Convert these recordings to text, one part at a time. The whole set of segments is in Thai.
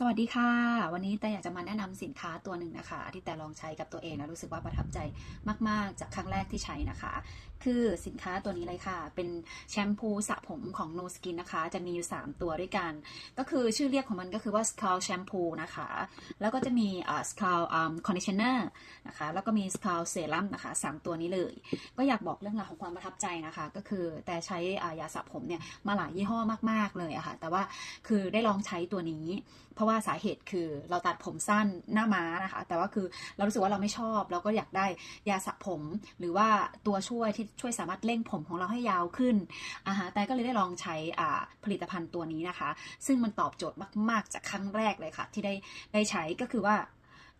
สวัสดีค่ะ วันนี้แต่อยากจะมาแนะนำสินค้าตัวหนึ่งนะคะ ที่แต่ลองใช้กับตัวเองนะรู้สึกว่าประทับใจมาก ๆ จากครั้งแรกที่ใช้นะคะ คือสินค้าตัวนี้เลยค่ะ เป็นแชมพูสระผมของ No Skin นะคะ จะมีอยู่ 3 ตัวด้วยกัน ก็คือชื่อเรียกของมันก็คือว่า Scalp Shampoo นะคะ แล้วก็จะมี Scalp Conditioner นะคะ แล้วก็มี Scalp Serum นะคะ 3 ตัวนี้เลย ก็อยากบอกเรื่องราวของความประทับใจนะคะ ก็คือแต่ใช้ายาสระผมเนี่ยมาหลายยี่ห้อมาก ๆ เลยอะค่ะ แต่ว่าคือได้ลองใช้ตัวนี้เพราะว่าสาเหตุคือเราตัดผมสั้นหน้าม้านะคะ แต่ว่าคือเรารู้สึกว่าเราไม่ชอบ เราก็อยากได้ยาสระผม หรือว่าตัวช่วยที่ช่วยสามารถเร่งผมของเราให้ยาวขึ้นอาฮะแต่ก็เลยได้ลองใช้อ่าผลิตภัณฑ์ตัวนี้นะคะ ซึ่งมันตอบโจทย์มาก ๆ จากครั้งแรกเลยค่ะ ที่ได้ได้ใช้ก็คือว่า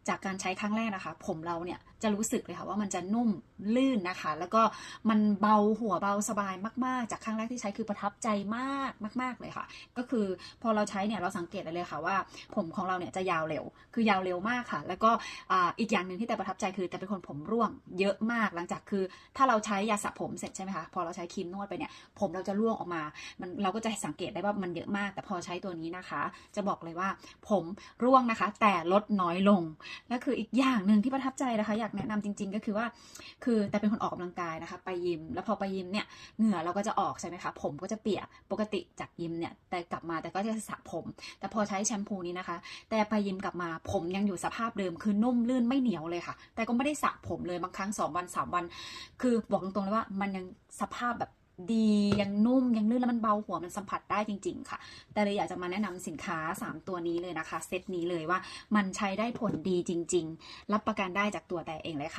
จากการใช้ครั้งแรกนะคะ ผมเราเนี่ยจะรู้สึกเลยค่ะว่ามันจะนุ่มลื่นนะคะ แล้วก็มันเบาหัวเบาสบายมาก ๆ จากครั้งแรกที่ใช้คือประทับใจมากมาก ๆเลยค่ะ ก็คือพอเราใช้เนี่ยเราสังเกตได้เลยค่ะว่า ผมของเราเนี่ยจะยาวเร็ว คือยาวเร็วมากค่ะ แล้วก็อ,อีกอย่างหนึ่งที่แต่ประทับใจคือแต่เป็นคนผมร่วงเยอะมากหลังจากคือ ถ้าเราใช้ยาสระผมเสร็จใช่ไหมคะพอเราใช้ครีมนวดไปเนี่ยผมเราจะร่วงออกมา มันเราก็จะสังเกตได้ว่ามันเยอะมาก แต่พอใช้ตัวนี้นะคะ จะบอกเลยว่าผมร่วงนะคะ แต่ลดน้อยลงและคืออีกอย่างหนึ่งที่ประทับใจนะคะ อยากแนะนำจริง ๆ ก็คือว่า คือแต่เป็นคนออกกำลังกายนะคะ ไปยิม แล้วพอไปยิมเนี่ยเหงื่อเราก็จะออกใช่ไหมคะ ผมก็จะเปียกปกติจากยิมเนี่ย แต่กลับมาแต่ก็จะสระผม แต่พอใช้แชมพูนี้นะคะ แต่ไปยิมกลับมาผมยังอยู่สภาพเดิมคือนุ่มลื่นไม่เหนียวเลยค่ะ แต่ก็ไม่ได้สระผมเลยบางครั้งสองวันสามวัน คือบอกตรงๆเลยว่ามันยังสภาพแบบ ดียังนุ่มยังลื่นแล้วมันเบาหัวมันสัมผัสได้จริง ๆ ค่ะ แต่เลยอยากจะมาแนะนำสินค้า 3 ตัวนี้เลยนะคะ เซตนี้เลยว่ามันใช้ได้ผลดีจริง ๆ รับประกันได้จากตัวแต่เองเลยค่ะ